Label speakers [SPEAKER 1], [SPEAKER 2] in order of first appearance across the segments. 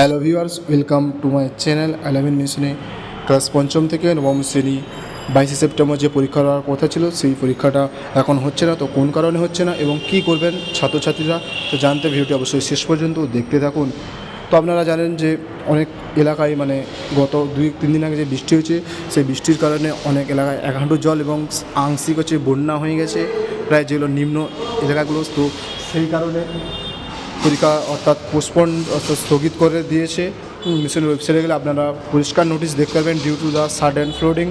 [SPEAKER 1] Hello viewers welcome to my channel eleven মিশনে class পঞ্চম থেকে নবম শ্রেণি, বাইশে সেপ্টেম্বর যে পরীক্ষা হওয়ার কথা ছিল, সেই পরীক্ষাটা এখন হচ্ছে না, তো কোন কারণে হচ্ছে না এবং কি করবেন ছাত্রছাত্রীরা, তো জানতে ভিডিওটি অবশ্যই শেষ পর্যন্ত দেখতে থাকুন। তো আপনারা জানেন যে অনেক এলাকায় মানে গত দুই, তিন দিন আগে যে বৃষ্টি হয়েছে, সেই বৃষ্টির কারণে অনেক এলাকায় এক হাঁটু জল এবং আংশিক হচ্ছে বন্যা হয়ে গেছে, প্রায় যেগুলো নিম্ন এলাকাগুলো, তো সেই কারণে পরীক্ষা অর্থাৎ পোস্টপন অর্থাৎ স্থগিত করে দিয়েছে। মিশনের ওয়েবসাইটে গেলে আপনারা পরিষ্কার নোটিশ দেখতে পারবেন due to the sudden flooding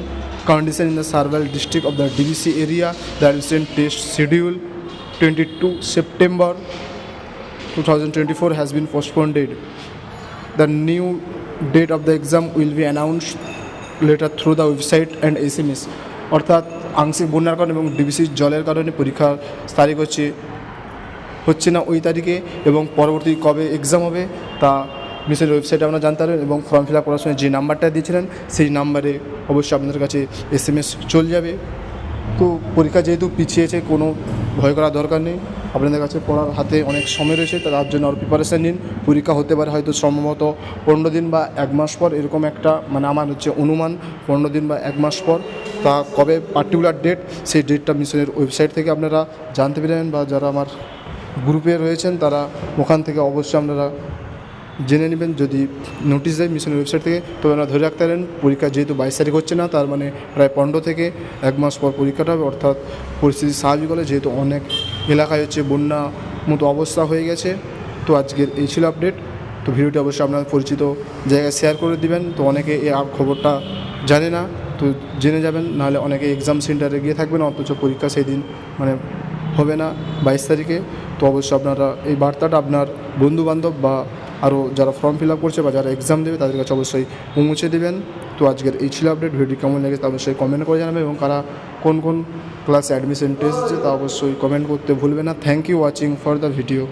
[SPEAKER 1] condition in the several district of the DVC area the recent test schedule twenty two September two thousand twenty four has been postponed the new date of the exam will be announced later through the website and S অর্থাৎ আংশিক বন্যার কারণে এবং ডিবিসির জলের কারণে পরীক্ষার তারিখ হচ্ছে হচ্ছে না ওই তারিখে এবং পরবর্তী কবে এক্সাম হবে তা মিশনের ওয়েবসাইটে আপনারা জানতে পারবেন এবং ফর্ম ফিল আপ করার সময় যে নাম্বারটা দিয়েছিলেন সেই নাম্বারে অবশ্যই আপনাদের কাছে এস এম এস চলে যাবে। তো পরীক্ষা যেহেতু পিছিয়েছে, কোনো ভয় করার দরকার নেই। আপনাদের কাছে পড়ার হাতে অনেক সময় রয়েছে তার জন্য আরও প্রিপারেশান নিন। পরীক্ষা হতে পারে হয়তো সম্ভবত পনেরো দিন বা এক মাস পর, এরকম একটা মানে আমার হচ্ছে অনুমান, পনেরো দিন বা এক মাস পর। তা কবে পার্টিকুলার ডেট সেই ডেটটা মিশনের ওয়েবসাইট থেকে আপনারা জানতে পেরেন বা যারা আমার গ্রুপে রয়েছেন, তারা ওখান থেকে অবশ্যই আপনারা জেনে নেবেন। যদি নোটিশ দেয় মিশনের ওয়েবসাইট থেকে তো আপনারা ধরে রাখতে পারেন, পরীক্ষা যেহেতু বাইশ তারিখ হচ্ছে না, তার মানে প্রায় পনেরো থেকে এক মাস পর পরীক্ষাটা হবে, অর্থাৎ পরিস্থিতি স্বাভাবিক হলে যেহেতু অনেক এলাকায় হচ্ছে বন্যা মতো অবস্থা হয়ে গেছে। তো আজকের এই ছিল আপডেট তো ভিডিওটি অবশ্যই আপনার পরিচিত জায়গায় শেয়ার করে দিবেন। তো অনেকে এই খবরটা জানে না, তো জেনে যাবেন, নাহলে অনেকে এক্সাম সেন্টারে গিয়ে থাকবেন, অথচ পরীক্ষা সেই দিন মানে হবে না বাইশ তারিখে। তো অবশ্যই আপনারা এই বার্তাটা আপনার বন্ধুবান্ধব বা আরও যারা ফর্ম ফিল আপ করছে বা যারা এক্সাম দেবে, তাদের কাছে অবশ্যই পৌঁছে দেবেন। তো আজকের এই ছিল আপডেট ভিডিও কেমন লেগেছে তা অবশ্যই কমেন্ট করে জানাবে এবং কারা কোন কোন ক্লাসে অ্যাডমিশন টেস্ট তা অবশ্যই কমেন্ট করতে ভুলবে না। Thank you watching for the video